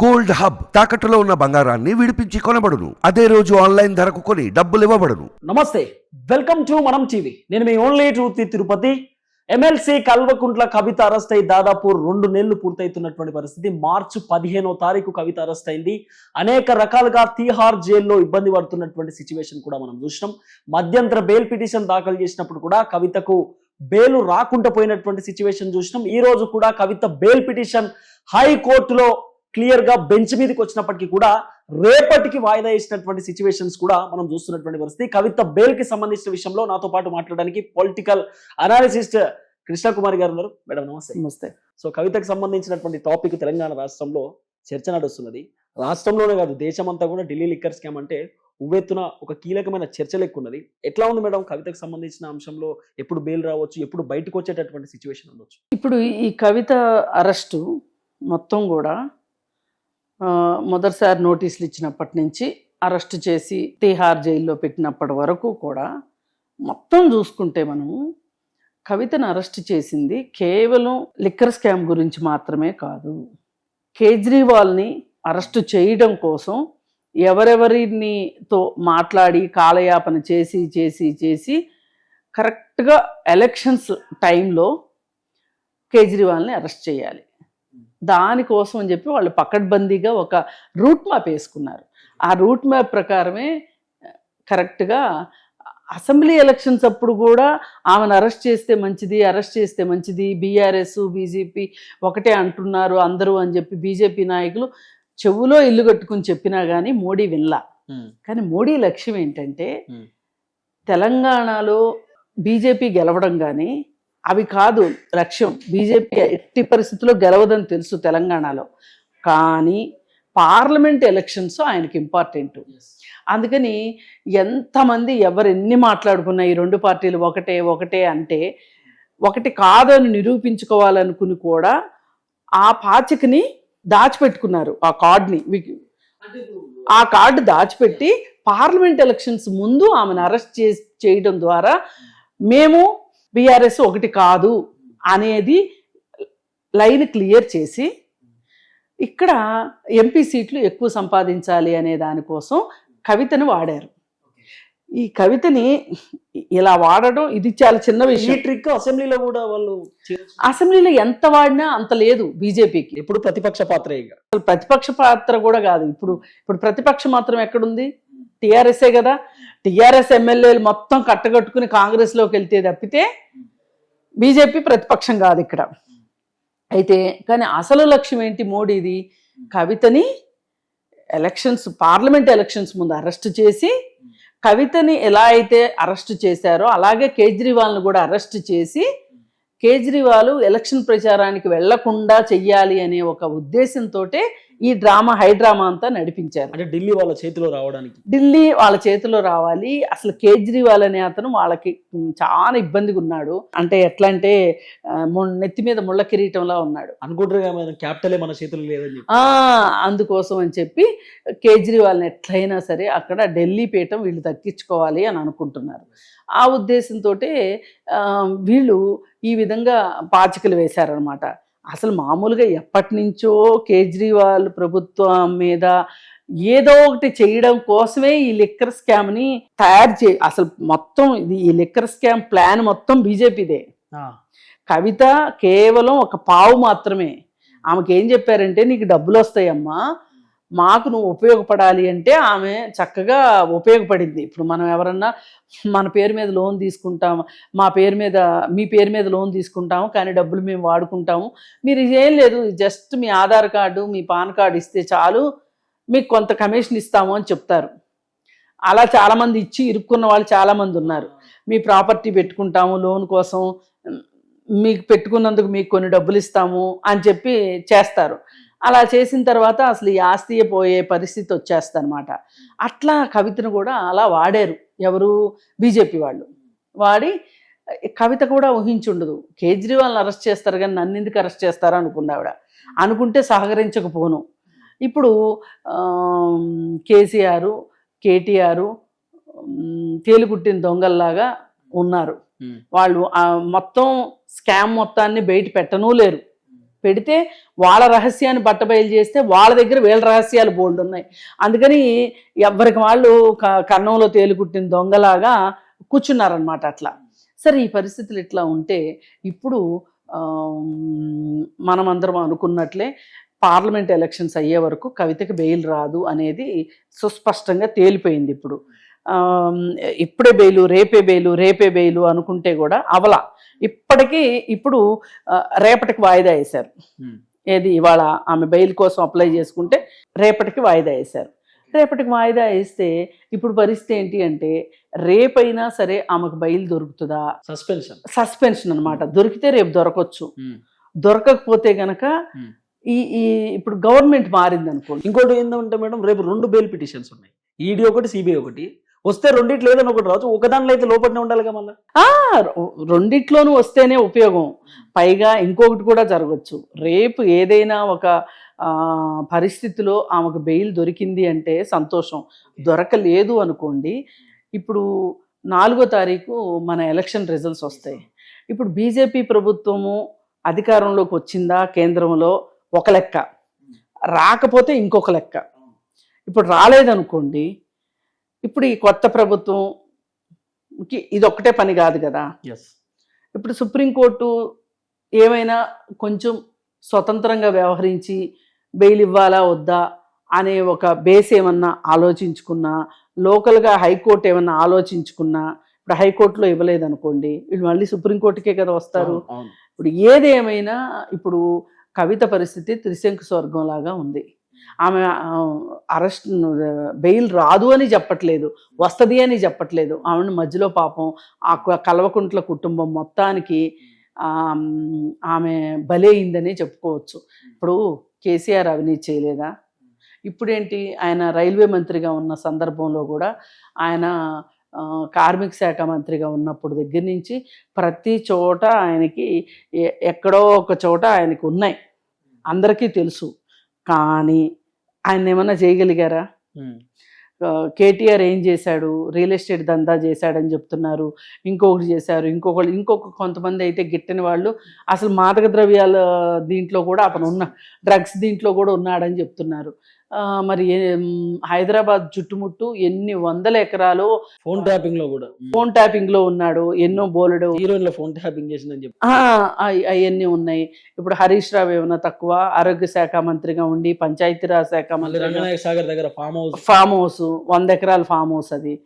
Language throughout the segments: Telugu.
గోల్డ్ హబ్ తాకట్టులో ఉన్న బంగారాన్ని విడిపించి కొనబడును. అదే రోజు ఆన్లైన్ ధరకు కొని డబ్బులు ఇవ్వబడును. నమస్తే వెల్కమ్ టు మనం టీవీ. నేను మీ only truth Tirupati. MLC Kalvakuntla Kavitha arrest అయి దాదాపు రెండు నెలలు పూర్తవుతున్నటువంటి పరిస్థితి. మార్చి పదిహేనో తారీఖు కవిత అరెస్ట్ అయింది. అనేక రకాలుగా తీహార్ జైల్లో ఇబ్బంది పడుతున్నటువంటి సిచ్యువేషన్ కూడా మనం చూసినాం. మధ్యంతర బెయిల్ పిటిషన్ దాఖలు చేసినప్పుడు కూడా కవితకు బెయిల్ రాకుండా పోయినటువంటి సిచ్యువేషన్ చూసినాం. ఈ రోజు కూడా కవిత బెయిల్ పిటిషన్ హైకోర్టులో క్లియర్గా బెంచ్ మీదకి వచ్చినప్పటికీ కూడా రేపటికి వాయిదా వేసినటువంటి సిచ్యువేషన్స్ కూడా మనం చూస్తున్నటువంటి పరిస్థితి. కవిత బెయిల్కి సంబంధించిన విషయంలో నాతో పాటు మాట్లాడడానికి పొలిటికల్ అనాలిసిస్ట్ కృష్ణకుమారి గారు ఉన్నారు. మేడం నమస్తే. నమస్తే. సో కవితకు సంబంధించినటువంటి టాపిక్ తెలంగాణ రాష్ట్రంలో చర్చ నడుస్తున్నది. రాష్ట్రంలోనే కాదు దేశమంతా కూడా ఢిల్లీ లిక్కర్ స్కామ్ అంటే ఉవ్వెత్తున ఒక కీలకమైన చర్చ లెక్కున్నది ఎట్లా ఉంది మేడం కవితకు సంబంధించిన అంశంలో? ఎప్పుడు బెయిల్ రావచ్చు? ఎప్పుడు బయటకు వచ్చేటటువంటి సిచ్యువేషన్ ఉండొచ్చు? ఇప్పుడు ఈ కవిత అరెస్టు మొత్తం కూడా మొదటిసారి నోటీసులు ఇచ్చినప్పటి నుంచి అరెస్ట్ చేసి తిహార్ జైల్లో పెట్టినప్పటి వరకు కూడా మొత్తం చూసుకుంటే మనము కవితను అరెస్ట్ చేసింది కేవలం లిక్కర్ స్కామ్ గురించి మాత్రమే కాదు. కేజ్రీవాల్ని అరెస్ట్ చేయడం కోసం ఎవరెవరినితో మాట్లాడి కాలయాపన చేసి చేసి చేసి కరెక్ట్గా ఎలక్షన్స్ టైంలో కేజ్రీవాల్ని అరెస్ట్ చేయాలి. దానికోసం అని చెప్పి వాళ్ళు పకడ్బందీగా ఒక రూట్ మ్యాప్ వేసుకున్నారు. ఆ రూట్ మ్యాప్ ప్రకారమే కరెక్ట్గా అసెంబ్లీ ఎలక్షన్స్ అప్పుడు కూడా ఆమెను అరెస్ట్ చేస్తే మంచిది అరెస్ట్ చేస్తే మంచిది బీఆర్ఎస్ బీజేపీ ఒకటే అంటున్నారు అందరూ అని చెప్పి బీజేపీ నాయకులు చెవులో ఇల్లు కట్టుకుని చెప్పినా కానీ మోడీ వినలా. కానీ మోడీ లక్ష్యం ఏంటంటే. తెలంగాణలో బీజేపీ గెలవడం కానీ అవి కాదు లక్ష్యం. బీజేపీ ఎట్టి పరిస్థితుల్లో గెలవదని తెలుసు తెలంగాణలో. కానీ పార్లమెంట్ ఎలక్షన్స్ ఆయనకి ఇంపార్టెంట్. అందుకని ఎంతమంది ఎవరు ఎన్ని మాట్లాడుకున్నా ఈ రెండు పార్టీలు ఒకటే ఒకటే అంటే ఒకటి కాదని నిరూపించుకోవాలనుకుని కూడా ఆ పాచికని దాచిపెట్టుకున్నారు. ఆ కార్డ్ని ఆ కార్డు దాచిపెట్టి పార్లమెంట్ ఎలక్షన్స్ ముందు ఆమెను అరెస్ట్ చే చేయడం ద్వారా మేము బీఆర్ఎస్ ఒకటి కాదు అనేది లైన్ క్లియర్ చేసి ఇక్కడ ఎంపీ సీట్లు ఎక్కువ సంపాదించాలి అనే దానికోసం కవితను వాడారు. ఈ కవితని ఇలా వాడడం ఇది చాలా చిన్న ఈ విషయం. ట్రిక్ అసెంబ్లీలో కూడా వాళ్ళు. అసెంబ్లీలో ఎంత వాడినా అంత లేదు బీజేపీకి. ఎప్పుడు ప్రతిపక్ష పాత్ర ప్రతిపక్ష పాత్ర కూడా కాదు. ఇప్పుడు ఇప్పుడు ప్రతిపక్షం మాత్రం ఎక్కడుంది? టీఆర్ఎస్ఏ కదా. టీఆర్ఎస్ ఎమ్మెల్యేలు మొత్తం కట్టగట్టుకుని కాంగ్రెస్లోకి వెళ్తే తప్పితే బీజేపీ ప్రతిపక్షం కాదు ఇక్కడ. అయితే కానీ అసలు లక్ష్యం ఏంటి మోడీది? కవితని ఎలక్షన్స్ పార్లమెంట్ ఎలక్షన్స్ ముందు అరెస్ట్ చేసి కవితని ఎలా అయితే అరెస్ట్ చేశారో అలాగే కేజ్రీవాల్ను కూడా అరెస్ట్ చేసి కేజ్రీవాల్ ఎలక్షన్ ప్రచారానికి వెళ్ళకుండా చెయ్యాలి అనే ఒక ఉద్దేశంతో ఈ డ్రామా హైడ్రామా అంతా నడిపించారు. అంటే ఢిల్లీ వాళ్ళ చేతిలో రావడానికి. ఢిల్లీ వాళ్ళ చేతిలో రావాలి. అసలు కేజ్రీవాల్ అనే అతను వాళ్ళకి చాలా ఇబ్బందిగా ఉన్నాడు. అంటే ఎట్లా అంటే నెత్తి మీద ముళ్ళ కిరీటంలా ఉన్నాడు. అనుకుంటారు క్యాపిటలే మన చేతిలో లేదని అందుకోసం అని చెప్పి కేజ్రీవాల్ని ఎట్లయినా సరే అక్కడ ఢిల్లీ పీఠం వీళ్ళు దక్కించుకోవాలి అని అనుకుంటున్నారు. ఆ ఉద్దేశంతో వీళ్ళు ఈ విధంగా పాచికలు వేశారనమాట అసలు మామూలుగా ఎప్పటి నుంచో కేజ్రీవాల్ ప్రభుత్వం మీద ఏదో ఒకటి చేయడం కోసమే ఈ లిక్కర్ స్కామ్ని తయారు చే అసలు మొత్తం ఇది ఈ లిక్కర్ స్కామ్ ప్లాన్ మొత్తం బీజేపీదే. కవిత కేవలం ఒక పావు మాత్రమే. ఆమెకి ఏం చెప్పారంటే నీకు డబ్బులు వస్తాయమ్మా మాకు నువ్వు ఉపయోగపడాలి అంటే ఆమె చక్కగా ఉపయోగపడింది. ఇప్పుడు మనం ఎవరన్నా మన పేరు మీద లోన్ తీసుకుంటాం మా పేరు మీద మీ పేరు మీద లోన్ తీసుకుంటాము కానీ డబ్బులు మేము వాడుకుంటాము. మీరు ఏం లేదు జస్ట్ మీ ఆధార్ కార్డు మీ పాన్ కార్డు ఇస్తే చాలు మీకు కొంత కమిషన్ ఇస్తాము అని చెప్తారు. అలా చాలామంది ఇచ్చి ఇరుక్కున్న వాళ్ళు చాలామంది ఉన్నారు. మీ ప్రాపర్టీ పెట్టుకుంటాము లోన్ కోసం మీకు పెట్టుకున్నందుకు మీకు కొన్ని డబ్బులు ఇస్తాము అని చెప్పి చేస్తారు. అలా చేసిన తర్వాత అసలు ఈ ఆస్తి పోయే పరిస్థితి వచ్చేస్తుంది అనమాట అట్లా కవితను కూడా అలా వాడారు ఎవరు? బీజేపీ వాళ్ళు. వాడి కవిత కూడా ఊహించుండదు. కేజ్రీవాల్ని అరెస్ట్ చేస్తారు కానీ నన్ను ఎందుకు అరెస్ట్ చేస్తారా అనుకుంది ఆవిడ. అనుకుంటే సహకరించకపోను. ఇప్పుడు కేసీఆర్ కేటీఆర్ తేలుకుట్టిన దొంగల్లాగా ఉన్నారు. వాళ్ళు మొత్తం స్కామ్ మొత్తాన్ని బయట పెట్టనూ లేరు. పెడితే వాళ్ళ రహస్యాన్ని బట్టబయలు చేస్తే వాళ్ళ దగ్గర వీళ్ళ రహస్యాలు బోల్డ్ ఉన్నాయి. అందుకని ఎవరికి వాళ్ళు క- కన్నంలో తేలుకుట్టిన దొంగలాగా కూర్చున్నారనమాట అట్లా. సరే ఈ పరిస్థితులు ఇట్లా ఉంటే ఇప్పుడు మనమందరం అనుకున్నట్లే పార్లమెంట్ ఎలక్షన్స్ అయ్యే వరకు కవితకి బెయిల్ రాదు అనేది సుస్పష్టంగా తేలిపోయింది ఇప్పుడు. ఇప్పుడే బెయిలు రేపే బెయిలు రేపే బెయిలు అనుకుంటే కూడా అవల. ఇప్పటికీ ఇప్పుడు రేపటికి వాయిదా వేశారు. ఏది? ఇవాళ ఆమె బెయిల్ కోసం అప్లై చేసుకుంటే రేపటికి వాయిదా వేశారు. రేపటికి వాయిదా వేస్తే ఇప్పుడు పరిస్థితి ఏంటి అంటే రేపైనా సరే ఆమెకు బెయిల్ దొరుకుతుందా? సస్పెన్షన్. సస్పెన్షన్ అన్నమాట. దొరికితే రేపు దొరకవచ్చు దొరకకపోతే గనక. ఈ ఈ ఇప్పుడు గవర్నమెంట్ మారింది అనుకోండి ఇంకోటి ఏంటంటే మేడం రేపు రెండు బెయిల్ పిటిషన్స్ ఉన్నాయి. ఈడీ ఒకటి సిబిఐ ఒకటి. వస్తే రెండిట్లో ఏదైనా ఒకటి రావచ్చు. ఒకదానిలో అయితే లోపలనే ఉండాలిగా మళ్ళీ? రెండిట్లోనూ వస్తేనే ఉపయోగం. పైగా ఇంకొకటి కూడా జరగచ్చు. రేపు ఏదైనా ఒక పరిస్థితిలో ఆమెకు బెయిల్ దొరికింది అంటే సంతోషం. దొరకలేదు అనుకోండి ఇప్పుడు నాలుగో తారీఖు మన ఎలక్షన్ రిజల్ట్స్ వస్తాయి. ఇప్పుడు బీజేపీ ప్రభుత్వము అధికారంలోకి వచ్చిందా కేంద్రంలో? ఒక లెక్క. రాకపోతే ఇంకొక లెక్క. ఇప్పుడు రాలేదనుకోండి ఇప్పుడు ఈ కొత్త ప్రభుత్వంకి ఇది ఒక్కటే పని కాదు కదా. ఇప్పుడు సుప్రీంకోర్టు ఏమైనా కొంచెం స్వతంత్రంగా వ్యవహరించి బెయిల్ ఇవ్వాలా వద్దా అనే ఒక బేస్ ఏమన్నా ఆలోచించుకున్నా లోకల్గా హైకోర్టు ఏమన్నా ఆలోచించుకున్నా ఇప్పుడు హైకోర్టులో ఇవ్వలేదు అనుకోండి వీళ్ళు మళ్ళీ సుప్రీంకోర్టుకే కదా వస్తారు. ఇప్పుడు ఏదేమైనా ఇప్పుడు కవిత పరిస్థితి త్రిశంకు స్వర్గం లాగా ఉంది. ఆమె అరెస్ట్ బెయిల్ రాదు అని చెప్పట్లేదు వస్తుంది అని చెప్పట్లేదు. ఆమెను మధ్యలో పాపం ఆ కల్వకుంట్ల కుటుంబం మొత్తానికి ఆమె బలైందని చెప్పుకోవచ్చు. ఇప్పుడు కేసీఆర్ అవినీతి చేయలేదా? ఇప్పుడేంటి? ఆయన రైల్వే మంత్రిగా ఉన్న సందర్భంలో కూడా ఆయన కార్మిక శాఖ మంత్రిగా ఉన్నప్పుడు దగ్గర నుంచి ప్రతి చోట ఆయనకి ఎ- ఎక్కడో ఒక చోట ఆయనకు ఉన్నాయి. అందరికీ తెలుసు. కానీ ఆయన ఏమన్నా చేయగలిగారా? కేటీఆర్ ఏం చేశాడు? రియల్ ఎస్టేట్ దందా చేశాడని చెప్తున్నారు. ఇంకొకటి చేశారు. ఇంకొకళ్ళు ఇంకొక కొంతమంది అయితే గిట్టని వాళ్ళు అసలు మాదక ద్రవ్యాల దీంట్లో కూడా అతను ఉన్న డ్రగ్స్ దీంట్లో కూడా ఉన్నాడని చెప్తున్నారు. మరి హైదరాబాద్ చుట్టుముట్టు ఎన్ని వందల ఎకరాలు ఫోన్ ట్యాపింగ్లో కూడా. ఫోన్ ట్యాపింగ్లో ఉన్నాడు ఎన్నో బోలెడు. హీరోయిన్లో ఫోన్ ట్యాపింగ్ చేసిందని చెప్పి. అవన్నీ ఉన్నాయి. ఇప్పుడు హరీష్ రావు ఏమైనా తక్కువ ఆరోగ్య శాఖ మంత్రిగా ఉండి పంచాయతీరాజ్ శాఖ మళ్ళీ మంత్రిగా రంగనాయక సాగర్ దగ్గర ఫామ్ హౌస్. ఫామ్ హౌస్ వంద ఎకరాల ఫామ్ హౌస్ అది.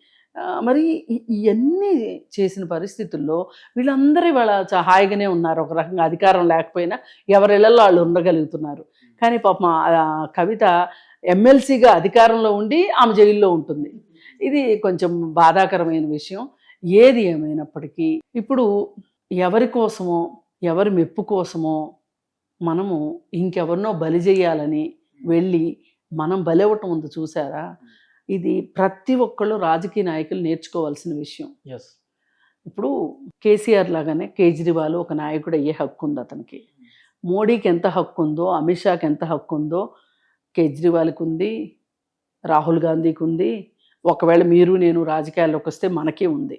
మరి ఇవన్నీ చేసిన పరిస్థితుల్లో వీళ్ళందరూ ఇవాళ చా- హాయిగానే ఉన్నారు. ఒక రకంగా అధికారం లేకపోయినా ఎవరిళ్ళల్లో వాళ్ళు ఉండగలుగుతున్నారు. కానీ పాపం కవిత ఎమ్మెల్సీగా అధికారంలో ఉండి ఆమె జైల్లో ఉంటుంది. ఇది కొంచెం బాధాకరమైన విషయం. ఏది ఏమైనప్పటికీ ఇప్పుడు ఎవరి కోసమో ఎవరి మెప్పు కోసమో మనము ఇంకెవరినో బలి చేయాలని వెళ్ళి మనం బలవటం ఉంది చూసారా? ఇది ప్రతి ఒక్కళ్ళు రాజకీయ నాయకులు నేర్చుకోవాల్సిన విషయం. ఎస్ ఇప్పుడు కేసీఆర్ లాగానే కేజ్రీవాల్ ఒక నాయకుడు అయ్యే హక్కు ఉంది అతనికి. మోడీకి ఎంత హక్కు ఉందో అమిత్ షాకి ఎంత హక్కు ఉందో కేజ్రీవాల్కి ఉంది రాహుల్ గాంధీకి ఉంది ఒకవేళ మీరు నేను రాజకీయాల్లోకి వస్తే మనకే ఉంది.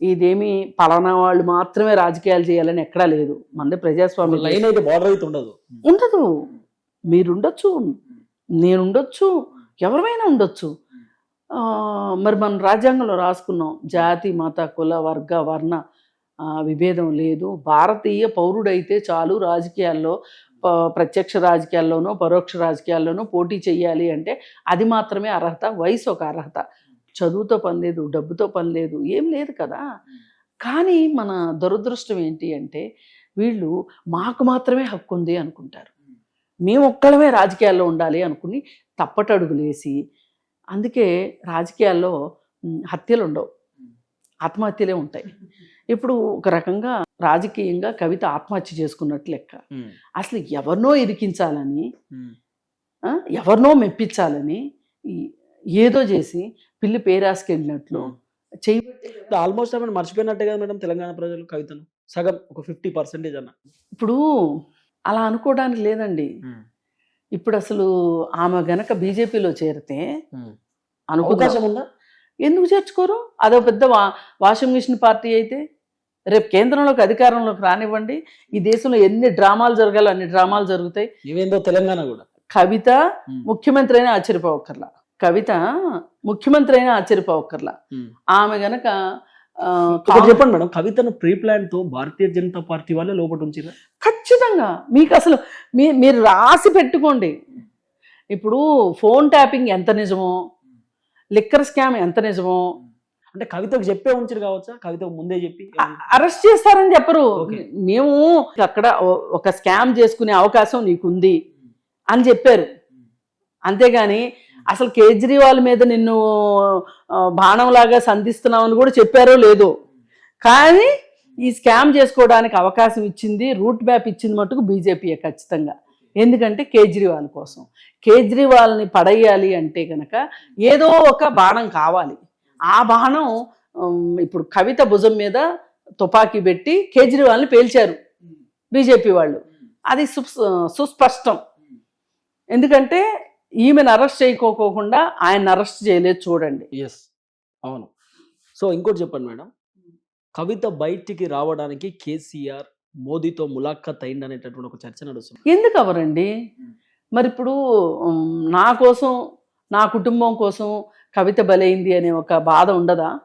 ఇదేమి పలానా వాళ్ళు మాత్రమే రాజకీయాలు చేయాలని ఎక్కడా లేదు. మనది ప్రజాస్వామ్య లైన్ అయితే బార్డర్ అయితే ఉండదు. ఉండదు. మీరుండొచ్చు. నేనుండొచ్చు. ఎవరైనా ఉండొచ్చు. మరి మనం రాజ్యాంగంలో రాసుకున్నాం. జాతి మత కుల వర్గ వర్ణ విభేదం లేదు. భారతీయ పౌరుడైతే చాలు రాజకీయాల్లో ప్రత్యక్ష రాజకీయాల్లోనో పరోక్ష రాజకీయాల్లోనో పోటీ చేయాలి అంటే అది మాత్రమే అర్హత వయసు ఒక అర్హత. చదువుతో పని లేదు డబ్బుతో పని లేదు ఏం లేదు కదా. కానీ మన దురదృష్టం ఏంటి అంటే వీళ్ళు మాకు మాత్రమే హక్కు ఉంది అనుకుంటారు. మేము ఒక్కడమే రాజకీయాల్లో ఉండాలి అనుకుని తప్పటడుగులేసి అందుకే రాజకీయాల్లో హత్యలు ఉండవు ఆత్మహత్యలే ఉంటాయి. ఇప్పుడు ఒక రకంగా రాజకీయంగా కవిత ఆత్మహత్య చేసుకున్నట్టు లెక్క. అసలు ఎవరినో ఇరికించాలని ఎవరినో మెప్పించాలని ఏదో చేసి పిల్లి పేరాసుకెళ్ళినట్లు చేయబట్టే. ఆల్మోస్ట్ ఆమె మర్చిపోయినట్టే కదా మేడం తెలంగాణ ప్రజలు కవితను? సగం ఒక ఫిఫ్టీ పర్సెంటేజ్ అన్న. ఇప్పుడు అలా అనుకోవడానికి లేదండి. ఇప్పుడు అసలు ఆమె గనక బీజేపీలో చేరితే ఉందా? ఎందుకు చేర్చుకోరు? అదో పెద్ద వాషింగ్ మిషన్ పార్టీ అయితే రేపు కేంద్రంలోకి అధికారంలోకి రానివ్వండి. ఈ దేశంలో ఎన్ని డ్రామాలు జరగాలో అన్ని డ్రామాలు జరుగుతాయి. ఇవేందో తెలంగాణ కూడా. కవిత. ముఖ్యమంత్రి అయినా ఆశ్చర్యపోవక్కర్లా. కవిత ముఖ్యమంత్రి అయినా ఆశ్చర్యపోవక్కర్లా. ఆమె గనక చెప్పండి మేడం కవితను ప్రీ ప్లాన్తో భారతీయ జనతా పార్టీ వాళ్ళే లోపల ఉంచారు ఖచ్చితంగా. మీకు అసలు మీ మీరు రాసి పెట్టుకోండి. ఇప్పుడు ఫోన్ ట్యాపింగ్ ఎంత నిజమో లిక్కర్ స్కామ్ ఎంత నిజమో అంటే కవితకు చెప్పే ఉంచారు కావచ్చా? కవితకు ముందే చెప్పి అరెస్ట్ చేస్తారని చెప్పరు. మేము అక్కడ ఒక స్కామ్ చేసుకునే అవకాశం నీకుంది అని చెప్పారు. అంతేగాని అసలు కేజ్రీవాల్ మీద నిన్ను బాణంలాగా సంధిస్తున్నామని కూడా చెప్పారో లేదో. కానీ ఈ స్కామ్ చేసుకోవడానికి అవకాశం ఇచ్చింది రూట్ మ్యాప్ ఇచ్చింది మటుకు బీజేపీయే ఖచ్చితంగా. ఎందుకంటే కేజ్రీవాల్ కోసం. కేజ్రీవాల్ని పడేయాలి అంటే కనుక ఏదో ఒక బాణం కావాలి. ఆ బాణం ఇప్పుడు కవిత భుజం మీద తుపాకీ పెట్టి కేజ్రీవాల్ని పేల్చారు బీజేపీ వాళ్ళు. అది సుస్పష్టం. ఎందుకంటే ఈమెను అరెస్ట్ చేయకోకుండా ఆయన అరెస్ట్ చేయలేదు చూడండి. ఎస్ అవును. సో ఇంకోటి చెప్పండి మేడం. కవిత బయటికి రావడానికి కేసీఆర్ మోదీతో ములాఖత్ అయింది అనేటటువంటి ఒక చర్చ నడుస్తుంది. ఎందుకు అవరండి మరి ఇప్పుడు నా కోసం నా కుటుంబం కోసం కవిత బలైంది అనే ఒక బాధ ఉండదా?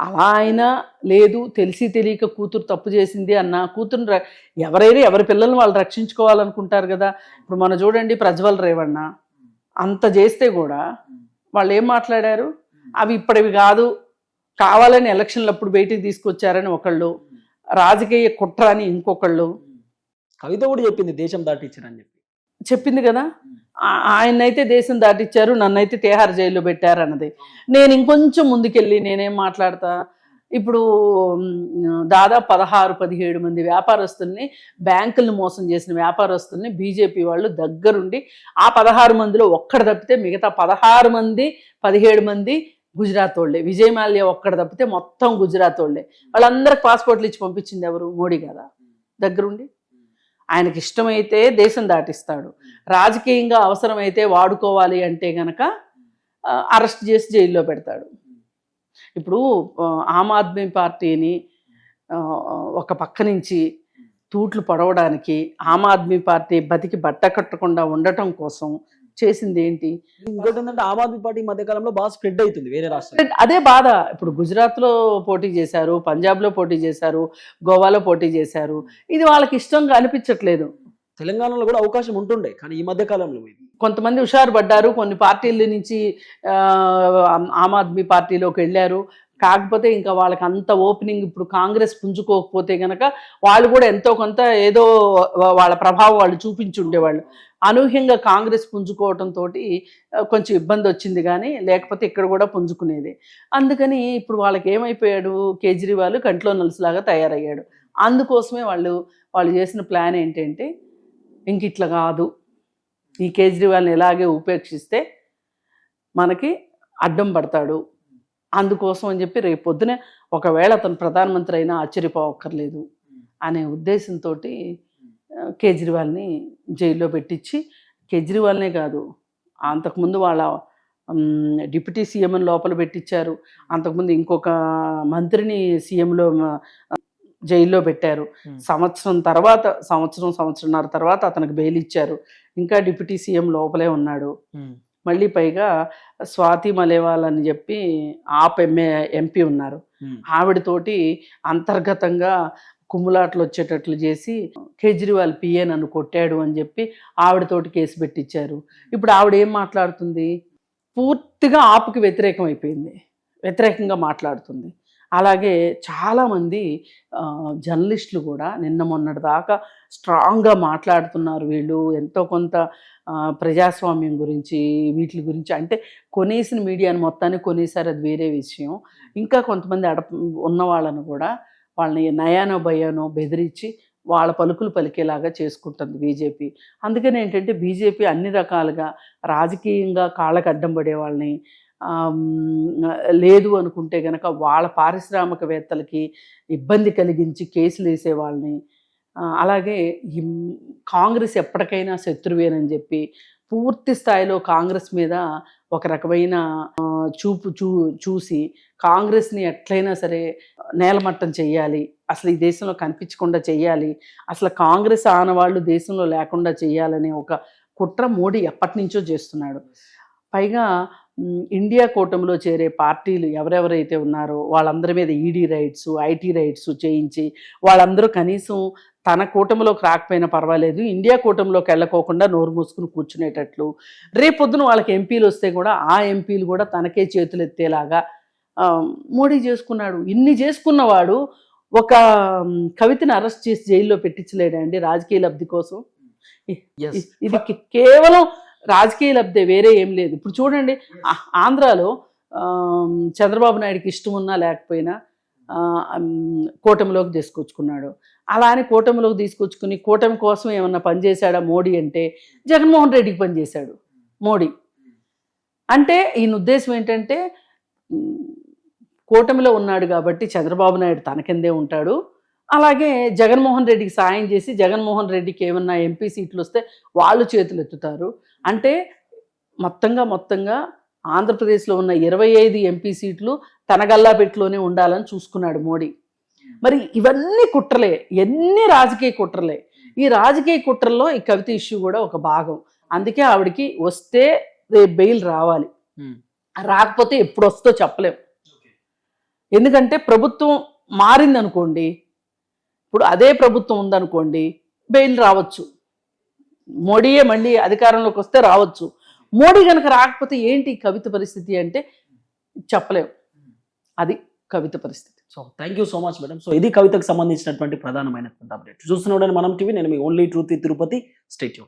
అలా అయినా లేదు తెలిసి తెలియక కూతురు తప్పు చేసింది అన్న కూతురు ర- ఎవరైనా ఎవరి పిల్లల్ని వాళ్ళు రక్షించుకోవాలనుకుంటారు కదా? ఇప్పుడు మనం చూడండి ప్రజ్వల్ రేవಣ್ణ అంత చేస్తే కూడా వాళ్ళు ఏం మాట్లాడారు? అవి ఇప్పటివి కాదు కావాలని ఎలక్షన్లు అప్పుడు బయటికి తీసుకొచ్చారని ఒకళ్ళు రాజకీయ కుట్ర అని ఇంకొకళ్ళు. కవిత కూడా చెప్పింది దేశం దాటిచ్చారని చెప్పి. చెప్పింది కదా? ఆయన్నైతే దేశం దాటిచ్చారు నన్నైతే తేహార్ జైల్లో పెట్టారు అన్నది నేను ఇంకొంచెం ముందుకెళ్ళి నేనేం మాట్లాడతా ఇప్పుడు దాదాపు పదహారు పదిహేడు మంది వ్యాపారస్తుల్ని బ్యాంకులను మోసం చేసిన వ్యాపారస్తుల్ని బీజేపీ వాళ్ళు దగ్గరుండి ఆ పదహారు మందిలో ఒక్కడ తప్పితే మిగతా పదహారు మంది పదిహేడు మంది గుజరాత్ వాళ్ళే. విజయ్ మాల్యా ఒక్కడ తప్పితే మొత్తం గుజరాత్ వాళ్ళే. వాళ్ళందరికి పాస్పోర్ట్లు ఇచ్చి పంపించింది ఎవరు? మోడీ కదా దగ్గరుండి? ఆయనకి ఇష్టమైతే దేశం దాటిస్తాడు. రాజకీయంగా అవసరమైతే వాడుకోవాలి అంటే గనక అరెస్ట్ చేసి జైల్లో పెడతాడు. ఇప్పుడు ఆమ్ ఆద్మీ పార్టీని ఒక పక్క నుంచి తూట్లు పడవడానికి ఆమ్ ఆద్మీ పార్టీ బతికి బట్ట కట్టకుండా ఉండటం కోసం చేసింది ఏంటి? ఇంకోటి ఏంటంటే ఆమ్ ఆద్మీ పార్టీ మధ్య కాలంలో బాగా స్ప్రెడ్ అవుతుంది వేరే రాష్ట్రాలు. అదే బాధ. ఇప్పుడు గుజరాత్లో పోటీ చేశారు పంజాబ్లో పోటీ చేశారు గోవాలో పోటీ చేశారు. ఇది వాళ్ళకి ఇష్టంగా అనిపించట్లేదు. తెలంగాణలో కూడా అవకాశం ఉంటుండే కానీ ఈ మధ్య కాలంలో ఇది. కొంతమంది హుషారు పడ్డారు కొన్ని పార్టీల నుంచి ఆమ్ ఆద్మీ పార్టీలోకి వెళ్ళారు. కాకపోతే ఇంకా వాళ్ళకి అంత ఓపెనింగ్ ఇప్పుడు కాంగ్రెస్ పుంజుకోకపోతే గనక వాళ్ళు కూడా ఎంతో కొంత ఏదో వాళ్ళ ప్రభావం వాళ్ళు చూపించి ఉండేవాళ్ళు అనూహ్యంగా కాంగ్రెస్ పుంజుకోవటంతో కొంచెం ఇబ్బంది వచ్చింది కానీ లేకపోతే ఇక్కడ కూడా పుంజుకునేది. అందుకని ఇప్పుడు వాళ్ళకి ఏమైపోయాడు? కేజ్రీవాల్ కంట్లో నలుసులాగా తయారయ్యాడు. అందుకోసమే వాళ్ళు వాళ్ళు చేసిన ప్లాన్ ఏంటంటే ఇంక ఇట్లా కాదు. ఈ కేజ్రీవాల్ని ఇలాగే ఉపేక్షిస్తే మనకి అడ్డం పడతాడు. అందుకోసం అని చెప్పి రేపు పొద్దునే ఒకవేళ అతను ప్రధానమంత్రి అయినా ఆశ్చర్యపోవక్కర్లేదు. అనే ఉద్దేశంతో కేజ్రీవాల్ని జైల్లో పెట్టించి కేజ్రీవాల్నే కాదు అంతకుముందు వాళ్ళ డిప్యూటీ సీఎంని లోపల పెట్టించారు అంతకుముందు ఇంకొక మంత్రిని సీఎంలో జైల్లో పెట్టారు. సంవత్సరం తర్వాత సంవత్సరం సంవత్సరంన్నర తర్వాత అతనికి బెయిల్ ఇచ్చారు ఇంకా డిప్యూటీ సీఎం లోపలే ఉన్నాడు. మళ్ళీ పైగా స్వాతి మలేవాల్ అని చెప్పి ఆప్ ఎంఏ ఎంపీ ఉన్నారు. ఆవిడతోటి అంతర్గతంగా కుమ్ములాట్లు వచ్చేటట్లు చేసి కేజ్రీవాల్ పిఏ నన్ను కొట్టాడు అని చెప్పి ఆవిడతోటి కేసు పెట్టించారు ఇప్పుడు ఆవిడ ఏం మాట్లాడుతుంది? పూర్తిగా ఆపుకి వ్యతిరేకం అయిపోయింది వ్యతిరేకంగా మాట్లాడుతుంది. అలాగే చాలామంది జర్నలిస్టులు కూడా నిన్న మొన్నటి దాకా స్ట్రాంగ్గా మాట్లాడుతున్నారు వీళ్ళు. ఎంతో కొంత ప్రజాస్వామ్యం గురించి వీటి గురించి. అంటే కొనేసిన మీడియాను మొత్తాన్ని కొనేసారు అది వేరే విషయం. ఇంకా కొంతమంది అడ ఉన్న వాళ్ళను కూడా వాళ్ళని నయానో భయానో బెదిరించి వాళ్ళ పలుకులు పలికేలాగా చేసుకుంటుంది బీజేపీ. అందుకని ఏంటంటే బీజేపీ అన్ని రకాలుగా రాజకీయంగా కాళ్ళకు అడ్డం పడే వాళ్ళని లేదు అనుకుంటే గనక వాళ్ళ పారిశ్రామికవేత్తలకి ఇబ్బంది కలిగించి కేసులు వేసే వాళ్ళని అలాగే కాంగ్రెస్ ఎప్పటికైనా శత్రువేనని చెప్పి పూర్తి స్థాయిలో కాంగ్రెస్ మీద ఒక రకమైన చూపు చూ చూసి కాంగ్రెస్ని ఎట్లయినా సరే నేలమట్టం చెయ్యాలి. అసలు ఈ దేశంలో కనిపించకుండా చేయాలి అసలు కాంగ్రెస్ ఆనవాళ్ళు దేశంలో లేకుండా చేయాలనే ఒక కుట్ర మోడీ ఎప్పటి నుంచో చేస్తున్నాడు. పైగా ఇండియా కూటమిలో చేరే పార్టీలు ఎవరెవరైతే ఉన్నారో వాళ్ళందరి మీద ఈడీ రైట్స్ ఐటీ రైట్స్ చేయించి వాళ్ళందరూ కనీసం తన కూటమిలోకి రాకపోయినా పర్వాలేదు ఇండియా కూటమిలోకి వెళ్ళకోకుండా నోరు మూసుకుని కూర్చునేటట్లు. రేపొద్దున వాళ్ళకి ఎంపీలు వస్తే కూడా ఆ ఎంపీలు కూడా తనకే చేతులు ఎత్తేలాగా మోడీ చేసుకున్నాడు. ఇన్ని చేసుకున్నవాడు ఒక కవితని అరెస్ట్ చేసి జైల్లో పెట్టించలేడండి రాజకీయ లబ్ధి కోసం. ఇది కేవలం రాజకీయ లబ్ధి వేరే ఏం లేదు. ఇప్పుడు చూడండి ఆంధ్రాలో చంద్రబాబు నాయుడుకి ఇష్టం ఉన్నా లేకపోయినా కూటమిలోకి తీసుకొచ్చుకున్నాడు. అలా అని కూటమిలోకి తీసుకొచ్చుకుని కూటమి కోసం ఏమన్నా పనిచేశాడా మోడీ అంటే జగన్మోహన్ రెడ్డికి పనిచేశాడు మోడీ. అంటే ఈయన ఉద్దేశం ఏంటంటే కూటమిలో ఉన్నాడు కాబట్టి చంద్రబాబు నాయుడు తన కిందే ఉంటాడు. అలాగే జగన్మోహన్ రెడ్డికి సాయం చేసి జగన్మోహన్ రెడ్డికి ఏమన్నా ఎంపీ సీట్లు వస్తే వాళ్ళు చేతులు ఎత్తుతారు. అంటే మొత్తంగా మొత్తంగా ఆంధ్రప్రదేశ్లో ఉన్న ఇరవై ఐదు ఎంపీ సీట్లు తన గల్లాపెట్టులోనే ఉండాలని చూసుకున్నాడు మోడీ. మరి ఇవన్నీ కుట్రలే ఎన్ని రాజకీయ కుట్రలే. ఈ రాజకీయ కుట్రల్లో ఈ కవిత ఇష్యూ కూడా ఒక భాగం. అందుకే ఆవిడకి వస్తే రేపు బెయిల్ రావాలి. రాకపోతే ఎప్పుడు వస్తో చెప్పలేం. ఎందుకంటే ప్రభుత్వం మారిందనుకోండి ఇప్పుడు అదే ప్రభుత్వం ఉందనుకోండి బెయిల్ రావచ్చు. మోడీయే మళ్ళీ అధికారంలోకి వస్తే రావచ్చు. మోడీ కనుక రాకపోతే ఏంటి కవిత పరిస్థితి అంటే చెప్పలేము అది కవిత పరిస్థితి. So thank you so much madam so ఇది కవితకు సంబంధించినటువంటి ప్రధానమైనటువంటి అప్డేట్ చూస్తున్నాడని మనం టీవీ నేను మీ only truth Tirupati. Stay tuned